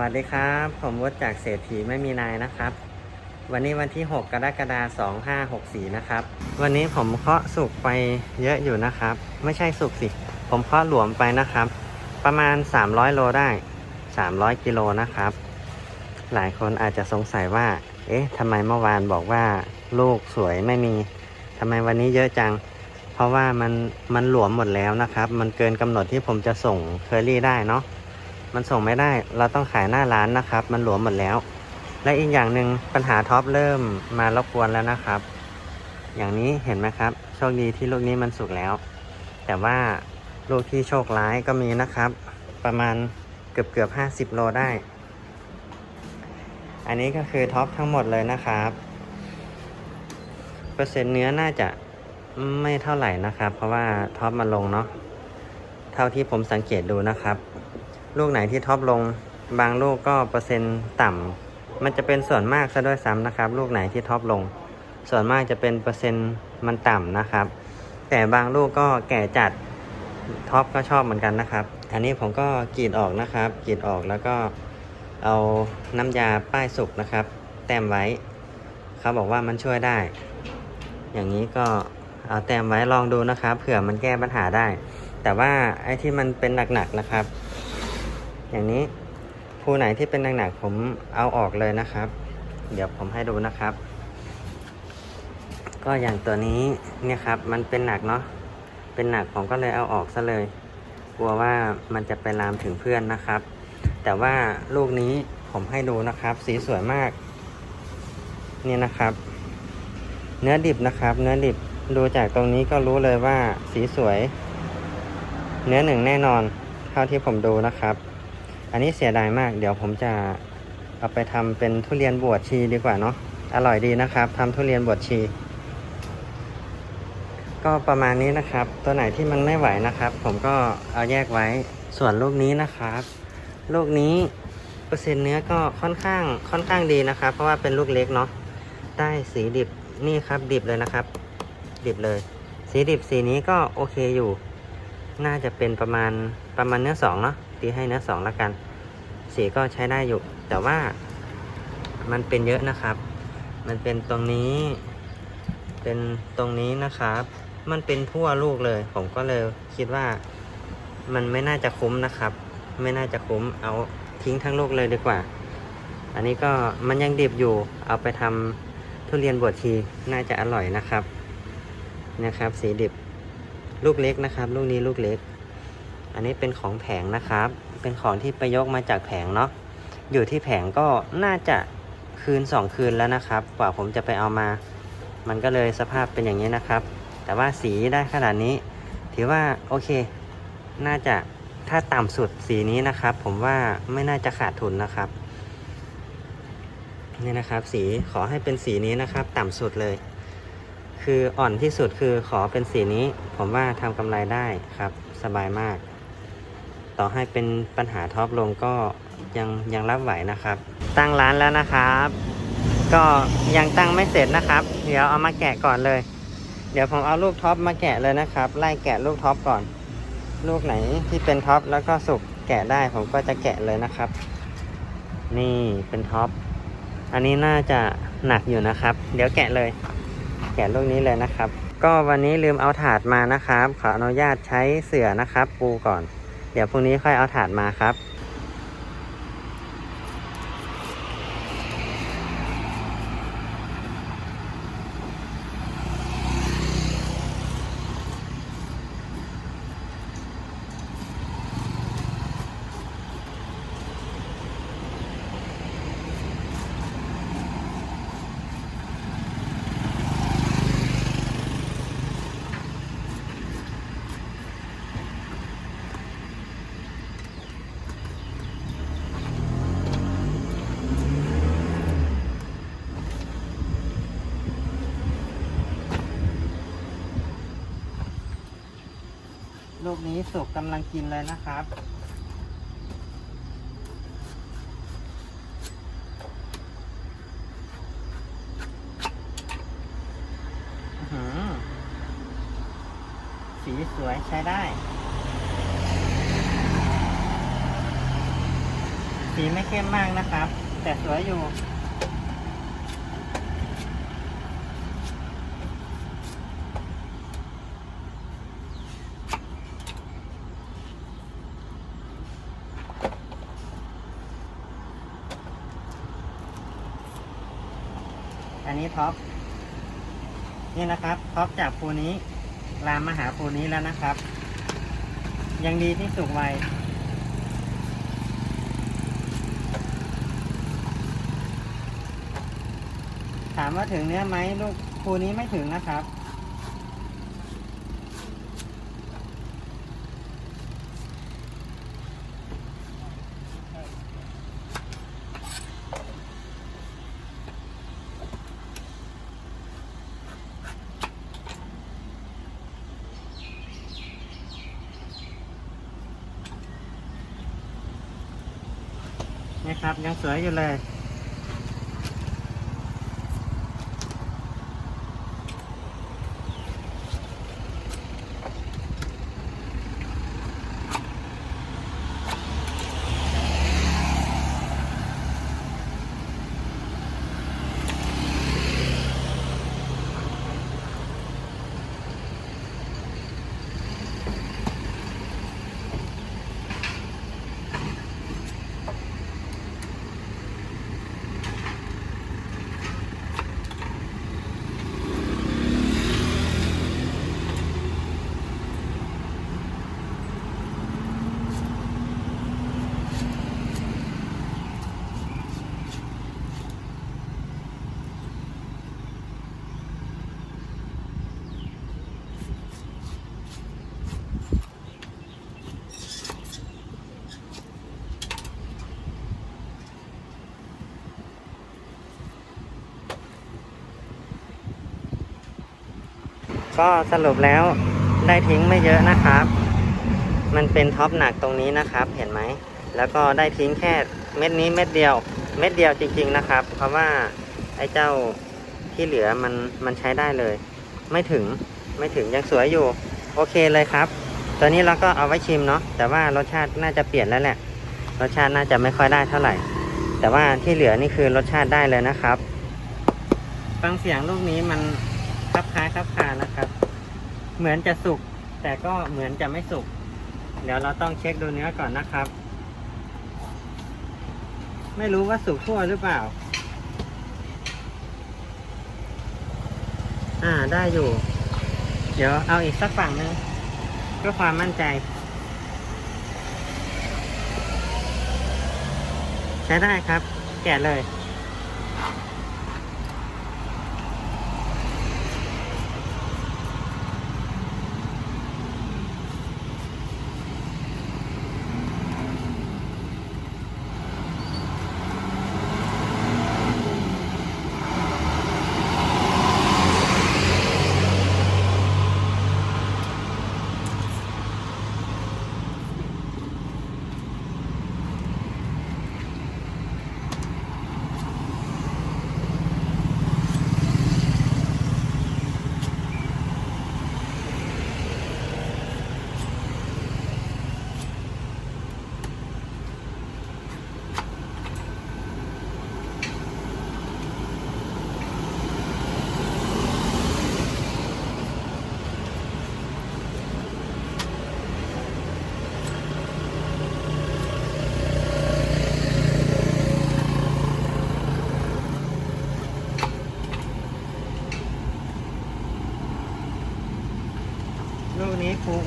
วัสดีครับ ผมวุฒิจากเศรษฐีไม่มีนายนะครับ วันนี้วันที่ 6 กรกฎาคม2564 นะครับ วันนี้ผมเคาะสุกไปเยอะอยู่นะครับ ไม่ใช่สุกสิ ผมเคาะหลวมไปนะครับ ประมาณ 300 โลได้ 300 กิโลนะครับ หลายคนอาจจะสงสัยว่า เอ๊ะทำไมเมื่อวานบอกว่าลูกสวยไม่มีทำไมวันนี้เยอะจัง เพราะว่ามันมันหลวมหมดแล้วนะครับ มันเกินกำหนดที่ผมจะส่งเคอรี่ได้เนาะ มันส่งไม่ได้ เราต้องขายหน้าร้านนะครับ มันหลวมหมดแล้ว และอีกอย่างหนึ่งปัญหาท็อปเริ่มมารบกวนแล้วนะครับ อย่างนี้เห็นไหมครับ โชคดีที่ลูกนี้มันสุกแล้ว แต่ว่าลูกที่โชคร้ายก็มีนะครับ ประมาณเกือบเกือบห้าสิบโลได้ อันนี้ก็คือท็อปทั้งหมดเลยนะครับ เปอร์เซ็นต์เนื้อน่าจะไม่เท่าไหร่นะครับ เพราะว่าท็อปมาลงเนาะเท่าที่ผมสังเกตดูนะครับ ลูกไหนที่ท็อปลง บางลูกก็เปอร์เซ็นต์ต่ำมันจะเป็นส่วนมากซะด้วยซ้ำนะครับ ลูกไหนที่ท็อปลง ส่วนมากจะเป็นเปอร์เซ็นต์มันต่ำนะครับ แต่บางลูกก็แก่จัดท็อปก็ชอบเหมือนกันนะครับ อันนี้ผมก็กรีดออกนะครับกรีดออกแล้วก็เอาน้ำยาป้ายสุกนะครับ แต้มไว้ เขาบอกว่ามันช่วยได้ อย่างนี้ก็เอาแต้มไว้ลองดูนะครับเผื่อมันแก้ปัญหาได้ แต่ว่าไอ้ที่มันเป็นหนักๆนะครับ อย่างนี้ภูไหนที่เป็นหนักๆผมเอาออกเลยนะครับ เดี๋ยวผมให้ดูนะครับ ก็อย่างตัวนี้เนี่ยครับ มันเป็นหนักเนาะเป็นหนักผมก็เลยเอาออกซะเลย กลัวว่ามันจะไปลามถึงเพื่อนนะครับ แต่ว่าลูกนี้ผมให้ดูนะครับ สีสวยมาก นี่นะครับ เนื้อดิบนะครับ เนื้อดิบดูจากตรงนี้ก็รู้เลยว่าสีสวย เนื้อหนึ่งแน่นอนเท่าที่ผมดูนะครับ อันนี้เสียดายมาก เดี๋ยวผมจะเอาไปทำเป็นทุเรียนบวชชีดีกว่าเนาะ อร่อยดีนะครับทำทุเรียนบวชชี ก็ประมาณนี้นะครับ ตัวไหนที่มันไม่ไหวนะครับ ผมก็เอาแยกไว้ ส่วนลูกนี้นะครับ ลูกนี้เปอร์เซ็นต์เนื้อก็ค่อนข้างค่อนข้างดีนะครับ เพราะว่าเป็นลูกเล็กเนาะ ได้สีดิบนี่ครับดิบเลยนะครับ ดิบเลย สีดิบสีนี้ก็โอเคอยู่ น่าจะเป็นประมาณประมาณเนื้อสองเนาะ ตีให้เนื้อสองล้วกัน สีก็ใช้ได้อยู่ แต่ว่ามันเป็นเยอะนะครับ มันเป็นตรงนี้ เป็นตรงนี้นะครับ มันเป็นทั่วลูกเลย ผมก็เลยคิดว่ามันไม่น่าจะคุ้มนะครับ ไม่น่าจะคุ้มเอาทิ้งทั้งลูกเลยดีกว่า อันนี้ก็มันยังดิบอยู่ เอาไปทำทุเรียนบวชชีน่าจะอร่อยนะครับ นะครับ สีดิบ ลูกเล็กนะครับ ลูกนี้ลูกเล็ก อันนี้เป็นของแผงนะครับ เป็นของที่ไปยกมาจากแผงเนาะ อยู่ที่แผงก็น่าจะคืนสองคืนแล้วนะครับ กว่าผมจะไปเอามา มันก็เลยสภาพเป็นอย่างนี้นะครับ แต่ว่าสีได้ขนาดนี้ ถือว่าโอเค น่าจะถ้าต่ำสุดสีนี้นะครับ ผมว่าไม่น่าจะขาดทุนนะครับ นี่นะครับสีขอให้เป็นสีนี้นะครับ ต่ำสุดเลย คืออ่อนที่สุดคือขอเป็นสีนี้ ผมว่าทำกำไรได้ครับ สบายมาก ต่อให้เป็นปัญหาท็อปลงก็ยังยังรับไหวนะครับ ตั้งร้านแล้วนะครับ ก็ยังตั้งไม่เสร็จนะครับ เดี๋ยวเอามาแกะก่อนเลย เดี๋ยวผมเอาลูกท็อปมาแกะเลยนะครับ ไล่แกะลูกท็อปก่อน ลูกไหนที่เป็นท็อปแล้วก็สุกแกะได้ผมก็จะแกะเลยนะครับ นี่เป็นท็อปอันนี้น่าจะหนักอยู่นะครับ เดี๋ยวแกะเลย แกะลูกนี้เลยนะครับ ก็วันนี้ลืมเอาถาดมานะครับ ขออนุญาตใช้เสื่อนะครับ ปูก่อน เดี๋ยวพรุ่งนี้ค่อยเอาถาดมาครับ นี้สุกกำลังกินเลยนะครับหือสีสวยใช้ได้ สีไม่เข้มมากนะครับ แต่สวยอยู่ นี้ท็อปนี่นะครับท็อปจากภูนี้ ลามมาหาภูนี้แล้วนะครับ ยังดีที่สุกไวถามว่าถึงเนื้อไหมลูกภูนี้ไม่ถึงนะครับ ครับยังสวยอยู่เลย ก็สรุปแล้วได้ทิ้งไม่เยอะนะครับ มันเป็นท็อปหนักตรงนี้นะครับ เห็นไหม แล้วก็ได้ทิ้งแค่เม็ดนี้เม็ดเดียว เม็ดเดียวจริง ๆนะครับ เพราะว่าไอ้เจ้าที่เหลือมันมันใช้ได้เลย ไม่ถึงไม่ถึงยังสวยอยู่ โอเคเลยครับ ตัวนี้เราก็เอาไว้ชิมเนาะแต่ว่ารสชาติน่าจะเปลี่ยนแล้วแหละ รสชาติน่าจะไม่ค่อยได้เท่าไหร่ แต่ว่าที่เหลือนี่คือรสชาติได้เลยนะครับฟังเสียงลูกนี้มัน คลับคล้ายคลับคานะครับ เหมือนจะสุก แต่ก็เหมือนจะไม่สุก เดี๋ยวเราต้องเช็คดูเนื้อก่อนนะครับ ไม่รู้ว่าสุกทั่วหรือเปล่า อ่าได้อยู่ เดี๋ยวเอาอีกสักฝั่งหนึ่งเพื่อความมั่นใจใช้ได้ครับ แกะเลย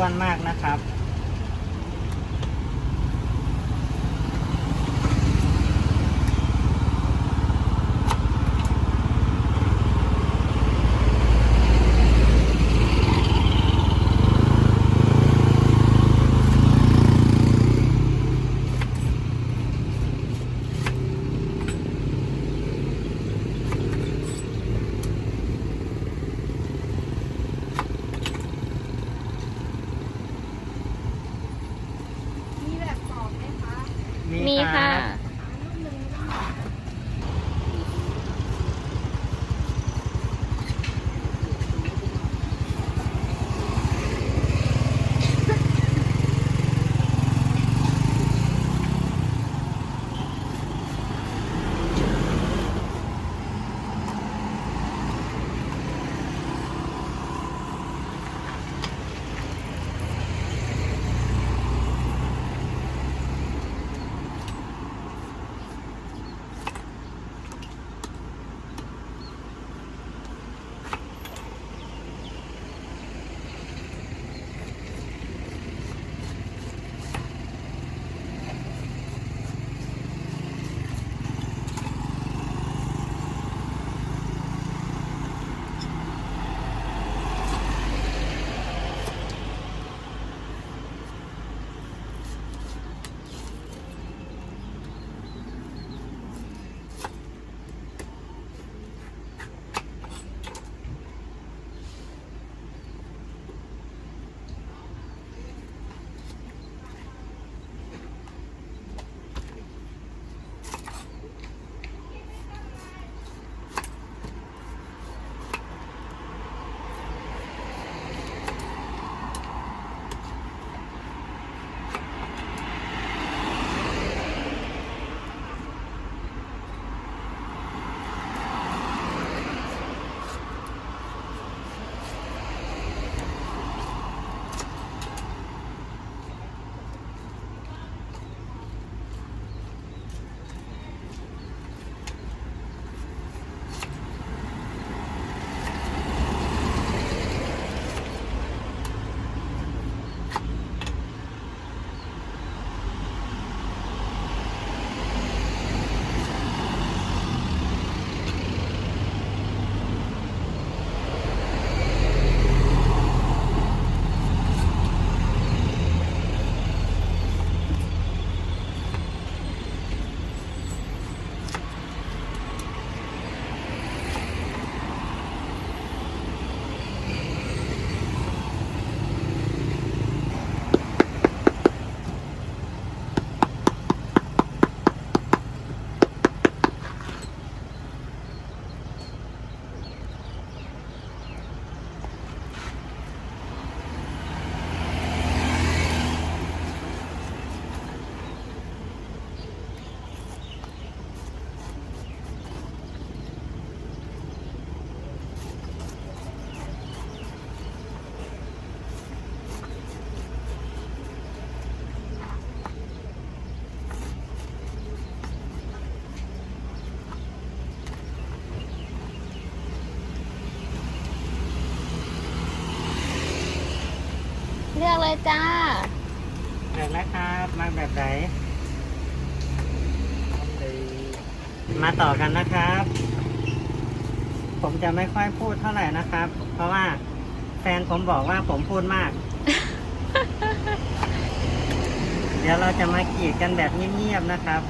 วนมากนะครับ จ้าเสร็จแล้วครับมาแบบไหนมาต่อกันนะครับ ผมจะไม่ค่อยพูดเท่าไหร่นะครับ เพราะว่าแฟนผมบอกว่าผมพูดมาก เดี๋ยวเราจะมากรีดกันแบบเงียบๆนะครับ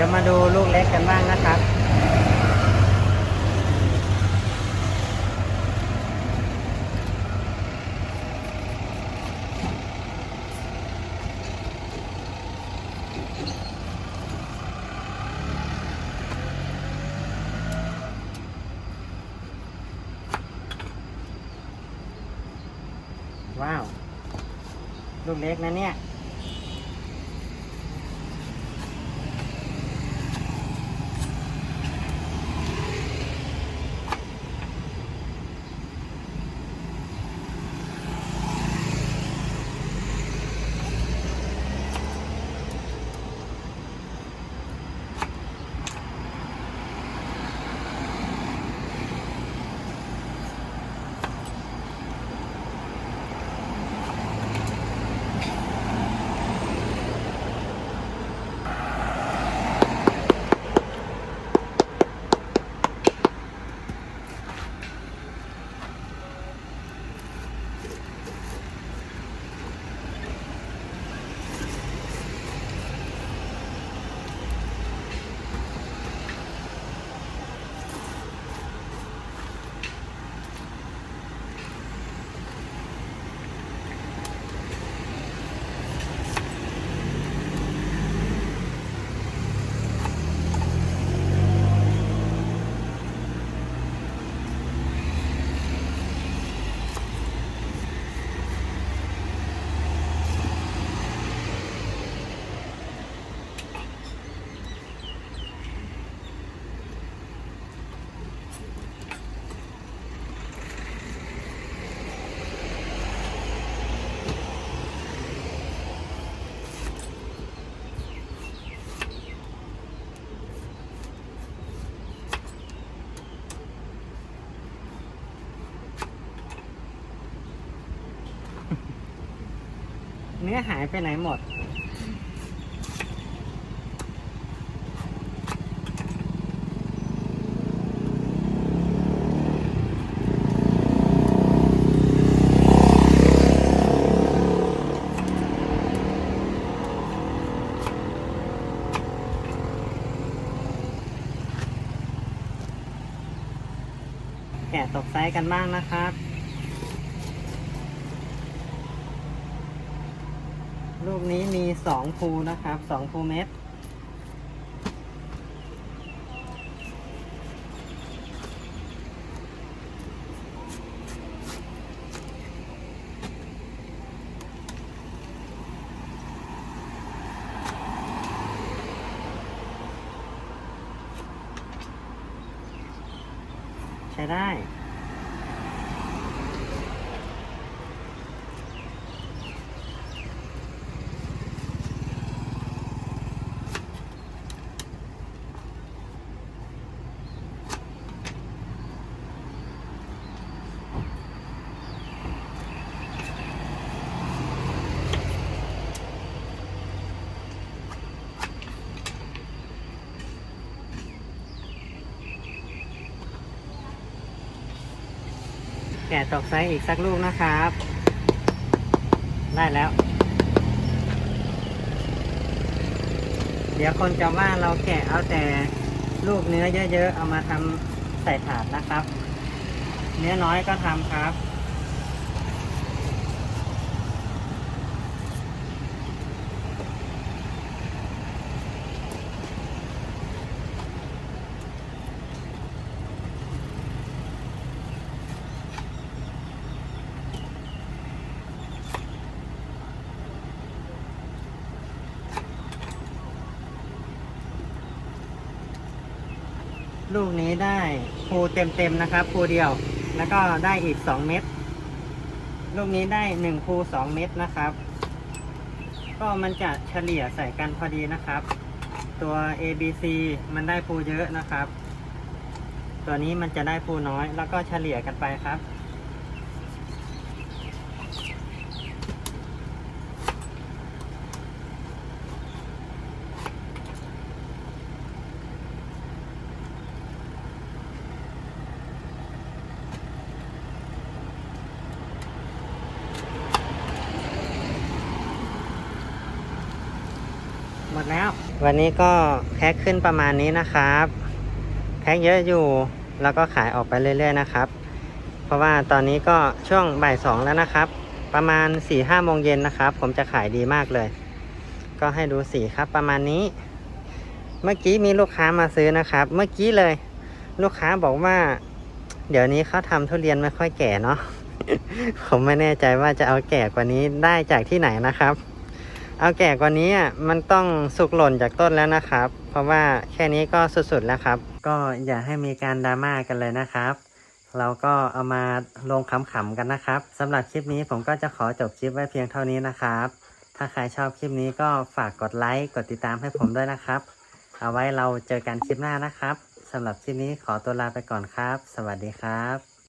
ดี๋ยวมาดูลูกเล็กกันบ้างนะครับ ว้าว ลูกเล็กนะเนี่ย เนื้อหายไปไหนหมด แกะตกไซส์กันบ้างนะครับ ลูกนี้มีสองภูนะครับสองภูเม็ดะตกไซส์อีกสักลูกนะครับ ได้แล้ว เดี๋ยวคนจะว่าเราแกะเอาแต่ลูกเนื้อเยอะๆ เอามาทำใส่ถาดนะครับ เนื้อน้อยก็ทำครับ ลูกนี้ได้ภูเต็มๆนะครับภูเดียว แล้วก็ได้อีกสองเม็ดลูกนี้ได้หนึ่งภูสองเม็ดนะครับ ก็มันจะเฉลี่ยใส่กันพอดีนะครับ ตัว A B C มันได้ภูเยอะนะครับ ตัวนี้มันจะได้ภูน้อยแล้วก็เฉลี่ยกันไปครับ วันนี้ก็แพ็คขึ้นประมาณนี้นะครับ แพ็คเยอะอยู่แล้วก็ขายออกไปเรื่อยๆนะครับ เพราะว่าตอนนี้ก็ช่วงบ่ายสองแล้วนะครับ ประมาณ4ี่ห้าโมงเย็นนะครับ ผมจะขายดีมากเลย ก็ให้ดูสีครับประมาณนี้ เมื่อกี้มีลูกค้ามาซื้อนะครับ เมื่อกี้เลย ลูกค้าบอกว่า เดี๋ยวนี้เขาทำทุเรียนไม่ค่อยแก่เนาะผมไม่แน่ใจว่าจะเอาแก่กว่านี้ได้จากที่ไหนนะครับ เอาแก่กว่านี้อะมันต้องสุกหล่นจากต้นแล้วนะครับ เพราะว่าแค่นี้ก็สุดๆแล้วครับ ก็อย่าให้มีการดราม่ากันเลยนะครับ เราก็เอามาลงขำๆกันนะครับสำหรับคลิปนี้ผมก็จะขอจบคลิปไว้เพียงเท่านี้นะครับ ถ้าใครชอบคลิปนี้ก็ฝากกดไลค์กดติดตามให้ผมด้วยนะครับ เอาไว้เราเจอกันคลิปหน้านะครับสำหรับคลิปนี้ขอตัวลาไปก่อนครับ สวัสดีครับ